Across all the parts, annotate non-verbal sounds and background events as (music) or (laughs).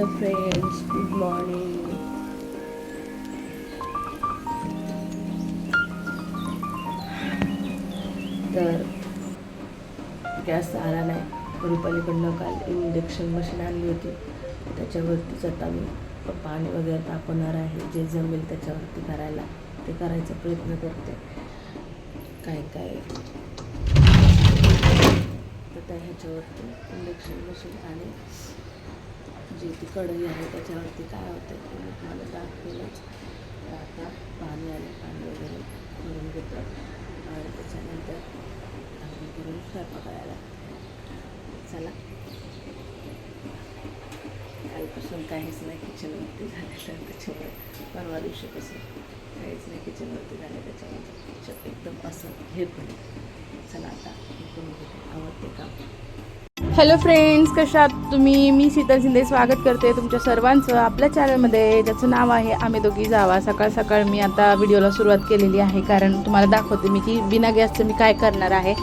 Hello friends good morning तर gas आला नाही. रुपालीकडनं काल इंडक्शन मशीन आणली होती. त्याच्यावरतीच आता मी पाणी वगैरे तापवणार आहे. जे जमेल त्याच्यावरती करायला. ते करायचा प्रयत्न करते. काय काय? तर त्या ह्याच्यावरती इंडक्शन मशीन आणि जी ती कढई आहे त्याच्यावरती काय होतं ते मी तुम्हाला दाखवलंच. आता पाणी आलं पाणी वगैरे भरून घेतलं. आणि त्याच्यानंतर आम्ही करून स्वयंपाक करायला चला. कालपासून काहीच नाही किचनवरती झालेलं त्याच्यामुळे परवा दिवशीपासून काहीच नाही किचनवरती झालं त्याच्यामुळे किचन एकदम असं हे पण चला आता करून घेते. आवडते काम हॅलो फ्रेंड्स कशा तुम्ही? मी शीतल शिंदे स्वागत करते तुमच्या सर्वांचं आपल्या चॅनलमध्ये ज्याचं नाव आहे आम्ही दोघी जावा. सकाळ सकाळ मी आता व्हिडिओला सुरुवात केलेली आहे. कारण तुम्हाला दाखवते मी की बिना गॅसचं मी काय करणार आहे.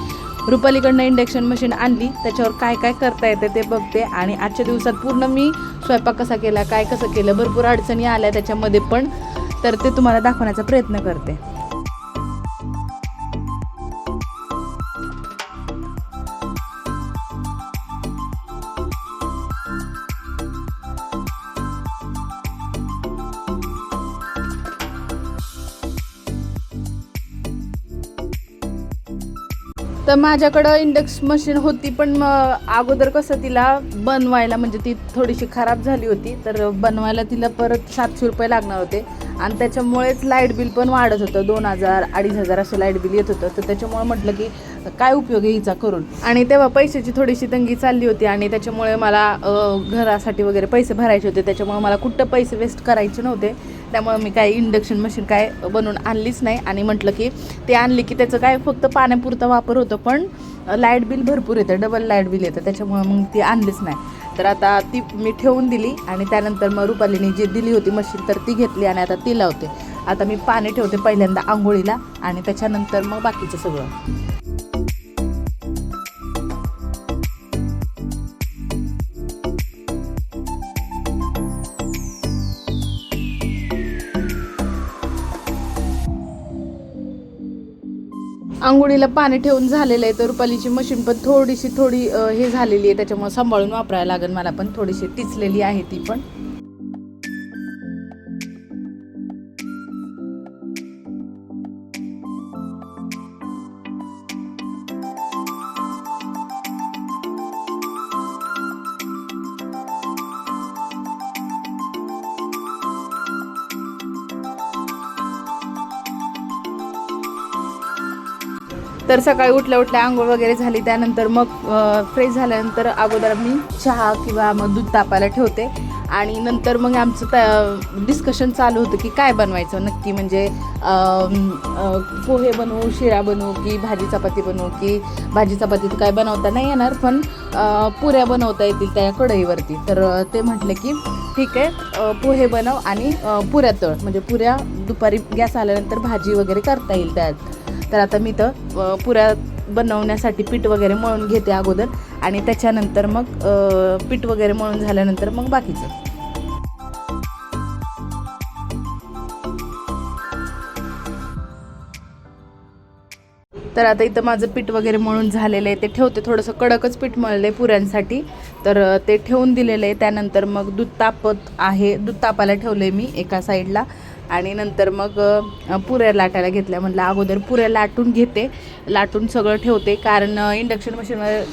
रुपालीकडनं इंडक्शन मशीन आणली. त्याच्यावर काय काय करता येते ते बघते. आणि आजच्या दिवसात पूर्ण मी स्वयंपाक कसा केला काय कसं केलं भरपूर अडचणी आल्या त्याच्यामध्ये पण. तर ते तुम्हाला दाखवण्याचा प्रयत्न करते. तर माझ्याकडं इंडक्स मशीन होती पण मग अगोदर कसं तिला बनवायला म्हणजे ती थोडीशी खराब झाली होती तर बनवायला तिला परत सातशे रुपये लागणार होते. आणि त्याच्यामुळेच लाइट बिल पण वाढत होतं. दोन हजार अडीच हजार असं लाइट बिल येत होतं. तर त्याच्यामुळे म्हटलं की काय उपयोग आहे हिचा करून? आणि तेव्हा पैशाची थोडीशी तंगी चालली होती आणि त्याच्यामुळे मला घरासाठी वगैरे पैसे भरायचे होते. त्याच्यामुळे मला कुठं पैसे वेस्ट करायचे नव्हते. त्यामुळे मी काय इंडक्शन मशीन काय बनवून आणलीच नाही. आणि म्हटलं की ते आणली की त्याचं काय फक्त पाण्यापुरता वापर होतो पण लाइट बिल भरपूर येतं डबल लाइट बिल येतं. त्याच्यामुळे मग ती आणलीच नाही. तर आता ती मी ठेवून दिली आणि त्यानंतर मग रुपालीने जी दिली होती मशीन तर ती घेतली आणि आता ती लावते. आता मी पाणी ठेवते पहिल्यांदा आंघोळीला आणि त्याच्यानंतर मग बाकीचं सगळं. आंघोळीला पाणी ठेवून झालेलं आहे तर रुपालीची मशीन पण थोडीशी थोडी हे झालेली आहे त्याच्यामुळे सांभाळून वापरायला लागेल. मला पण थोडीशी टिचलेली आहे ती पण. तर सकाळी उठल्या उठल्या आंघोळ वगैरे झाली. त्यानंतर मग फ्रेश झाल्यानंतर अगोदर मी चहा किंवा मग दूध तापायला ठेवते. आणि नंतर मग आमचं डिस्कशन चालू होतं की काय बनवायचं नक्की. म्हणजे पोहे बनवू शिरा बनवू की भाजी चपाती बनवू की भाजी चपाती तर काय बनवता नाही येणार पण पुऱ्या बनवता येतील त्या कढईवरती. तर ते म्हटलं की ठीक आहे पोहे बनव आणि पुऱ्या तळ. म्हणजे पुऱ्या दुपारी गॅस आल्यानंतर भाजी वगैरे करता येईल त्यात. तर आता मी तर पुऱ्या बनवण्यासाठी पीठ वगैरे मळून घेते अगोदर. आणि त्याच्यानंतर मग पीठ वगैरे मळून झाल्यानंतर मग बाकीचं. तर आता इथं माझं पीठ वगैरे मळून झालेलं आहे. ते ठेवते थोडंसं कडकच पीठ मळलं आहे पुऱ्यांसाठी. तर ते ठेवून दिलेलं आहे. त्यानंतर मग दूध तापत आहे. दूध तापायला ठेवलं आहे मी एका साईडला आणि नंतर मग पुऱ्या लाटायला घेतल्या. म्हटलं अगोदर पुऱ्या लाटून घेते. लाटून सगळं ठेवते. कारण इंडक्शन मशीनवर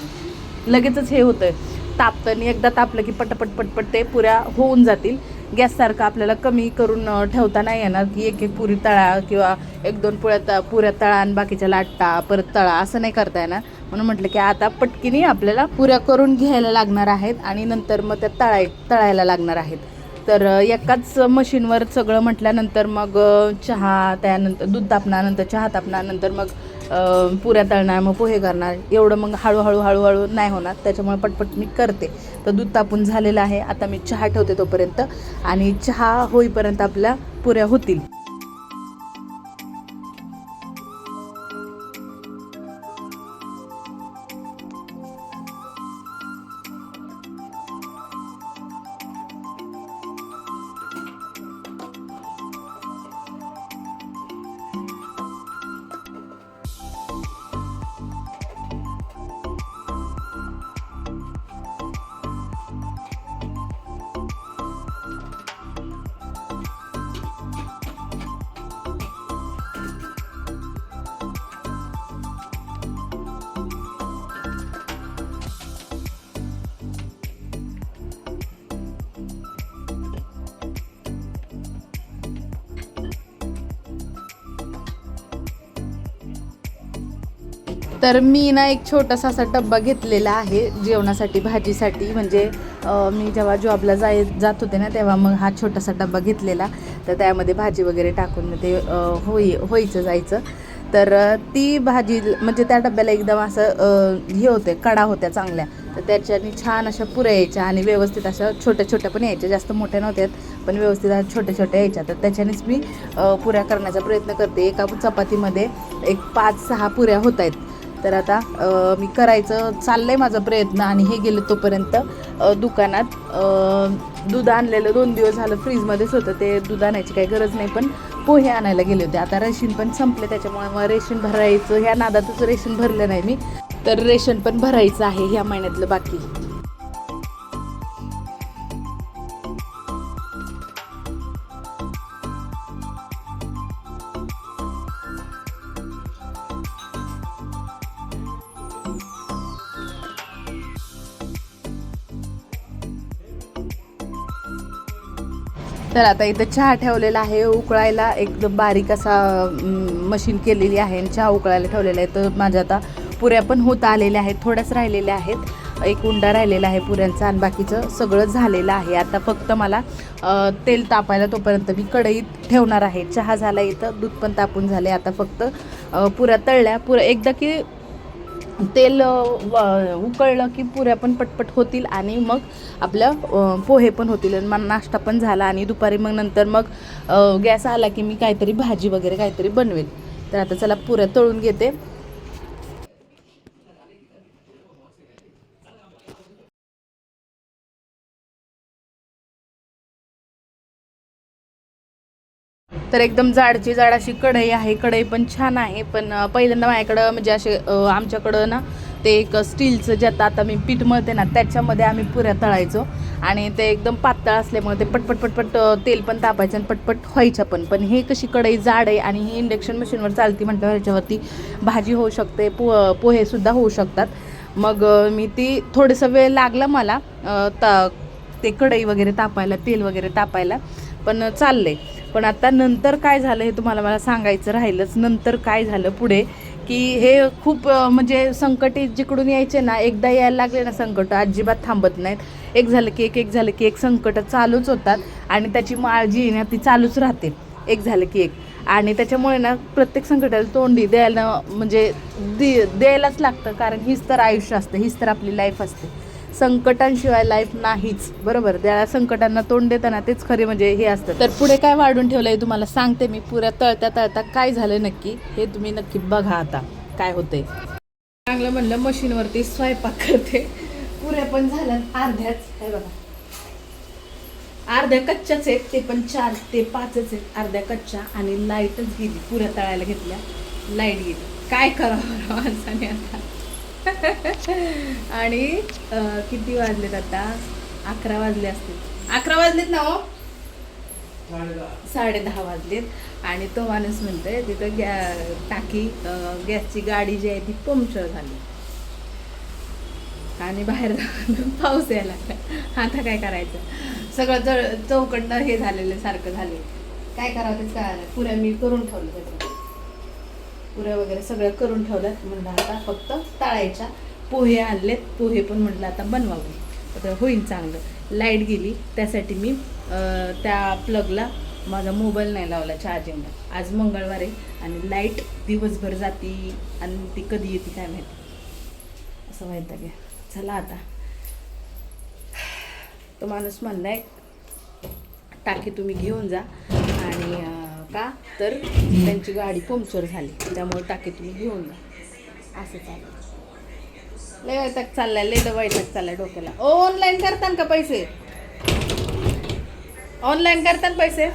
लगेचच हे होतं तापतं एकदा तापलं की पटपट पटपट ते पुऱ्या होऊन जातील. गॅससारखं आपल्याला कमी करून ठेवता नाही येणार. की एक एक पुरी तळा किंवा एक दोन पुऱ्या त पुऱ्या तळा आणि बाकीच्या लाटा परत तळा असं नाही करता येणार. म्हणून म्हटलं की आता पटकीने आपल्याला पुऱ्या करून घ्यायला लागणार आहेत आणि नंतर मग त्या तळाय तळायला लागणार आहेत. तर एकाच मशीनवर सगळं म्हटल्यानंतर मग चहा त्यानंतर दूध तापण्यानंतर चहा तापणानंतर मग पुऱ्या तळणार मग पोहे करणार. एवढं मग हळूहळू हळूहळू नाही होणार. त्याच्यामुळे पटपट मी करते. तर दूध तापून झालेलं आहे. आता मी चहा ठेवते तोपर्यंत आणि चहा होईपर्यंत आपल्या पुऱ्या होतील. तर मी ना एक छोटासा असा डब्बा घेतलेला आहे जेवणासाठी भाजीसाठी. म्हणजे मी जेव्हा जॉबला जाय जात होते ना तेव्हा मग हा छोटासा डब्बा घेतलेला. तर त्यामध्ये भाजी वगैरे टाकून ते होई व्हायचं जायचं. तर ती भाजी म्हणजे त्या डब्याला एकदम असं हे होते कडा होत्या चांगल्या. तर त्याच्याने छान अशा पुऱ्या यायच्या आणि व्यवस्थित अशा छोट्या छोट्या पण यायच्या. जास्त मोठ्या नव्हत्यात पण व्यवस्थित अशा छोट्या छोट्या यायच्या. तर त्याच्यानेच मी पुऱ्या करण्याचा प्रयत्न करते. एका चपातीमध्ये एक पाच सहा पुऱ्या होत आहेत तर आता मी करायचं चाललं आहे माझा प्रयत्न आणि हे गेलं तोपर्यंत दुकानात. दूध आणलेलं दोन दिवस झालं फ्रीजमध्येच होतं. ते दूध आणायची काही गरज नाही पण पोहे आणायला गेले होते. आता रेशन पण संपले त्याच्यामुळे मग रेशन भरायचं ह्या नादातच रेशन भरलं नाही मी. तर रेशन पण भरायचं आहे ह्या महिन्यातलं बाकी. तर आता इथं चहा ठेवलेला आहे उकळायला एकदम बारीक असा मशीन केलेली आहे आणि चहा उकळायला ठेवलेला आहे. तर माझ्या आता पुऱ्या पण होत आलेल्या आहेत थोड्याच राहिलेल्या आहेत. एक उंडा राहिलेला आहे पुऱ्यांचा आणि बाकीचं सगळं झालेलं आहे. आता फक्त मला तेल तापायला तोपर्यंत मी कढईत ठेवणार आहे. चहा झाला इथं दूध पण तापून झाले आता फक्त पुऱ्या तळल्या. पुऱ्या एकदा की तेल व- उकळलं की पुऱ्या पण पटपट होतील आणि मग आपलं पोहे पण होतील आणि मग नाश्ता पण झाला आणि दुपारी मग नंतर मग गॅस आला की मी काहीतरी भाजी वगैरे काहीतरी बनवेल. तर आता चला पुऱ्या तळून घेते. तर एकदम जाडची जाड अशी कढई आहे. कढई पण छान आहे. पण पहिल्यांदा माझ्याकडं म्हणजे असे आमच्याकडं ना ते एक स्टीलचं ज्यात आता मी पीठ मळते ना त्याच्यामध्ये आम्ही पुऱ्या तळायचो. आणि ते एकदम पातळ असल्यामुळे ते पटपट पटपट तेल पण तापायचं आणि पटपट व्हायच्या पण. पण हे कशी कढई जाड आहे आणि ही इंडक्शन मशीनवर चालती म्हटल्यावर ह्याच्यावरती भाजी होऊ शकते पो पोहेसुद्धा होऊ शकतात. मग मी ती थोडंसं वेळ लागला मला ता ते कढई वगैरे तापायला तेल वगैरे तापायला. पण चाललं आहे पण आता नंतर काय झालं हे तुम्हाला मला सांगायचं राहिलंच. नंतर काय झालं पुढे? की हे खूप म्हणजे संकट जिकडून यायचे ना एकदा यायला लागले ना संकट अजिबात थांबत नाहीत. एक झालं की एक एक झालं की एक संकट चालूच होतात आणि त्याची माळजी ना ती चालूच राहते. एक झालं की एक. आणि त्याच्यामुळे ना प्रत्येक संकटाला तोंडी द्यायला म्हणजे दि द्यायलाच लागतं कारण हीच तर आयुष्य असतं हीच तर आपली लाईफ असते. संकटांशिवाय लाईफ नाहीच. बरोबर? त्या संकटांना तोंड देताना तेच खरे म्हणजे हे असतं तर पुढे काय वाढून ठेवलं आहे तुम्हाला सांगते मी. पुऱ्या तळता तळता काय झालं नक्की हे तुम्ही नक्की बघा आता. काय होतंय? चांगलं म्हणलं मशीनवरती स्वयंपाक करते. पुऱ्या पण झाल्या अर्ध्याच. हे बघा. अर्ध्या कच्च्याच आहेत ते पण चार ते पाचच आहेत. अर्ध्या कच्च्या आणि लाईटच गेली. पुऱ्या तळायला घेतल्या. लाइट गेली. काय करावं माणसाने आता? (laughs) आणि किती वाजलेत आता? अकरा वाजले असतील. अकरा वाजलेत ना हो? साडे दहा वाजलेत. आणि तो माणूस म्हणतोय तिथं गॅ टाकी गॅसची गाडी जी आहे ती पंक्चर झाली. आणि बाहेर जाऊन (laughs) पाऊस यायला आता काय करायचं? सगळं जळ चौकडनं हे झालेलं सारखं झाले काय करावं तेच काय पुऱ्या मी करून ठेवलं त्याचं पुऱ्या वगैरे सगळं करून ठेवलं म्हणलं आता फक्त टाळायच्या पोहे आणलेत. पोहे पण म्हटलं आता बनवावे. तर होईल चांगलं. लाइट गेली. त्यासाठी मी त्या प्लगला माझा मोबाईल नाही लावला चार्जिंगला आज मंगळवार आहे आणि लाइट दिवसभर जाती आणि ती कधी येते काय माहिती. असं व्हायचं घ्या चला आता. तो माणूस म्हणलाय टाकी तुम्ही घेऊन जा आणि का तर त्यांची गाडी पंक्चर झाली. त्यामुळे टाकी तुम्ही घेऊन जा. असं चाललं लय वैताग चाललाय लय वैताग चाललाय डोक्याला. ओ ऑनलाईन करतान का पैसे? ऑनलाईन करतान पैसे?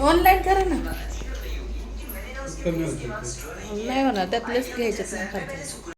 ऑनलाईन करा ना. नाही होणार त्यातलेच घ्यायच्यात नाही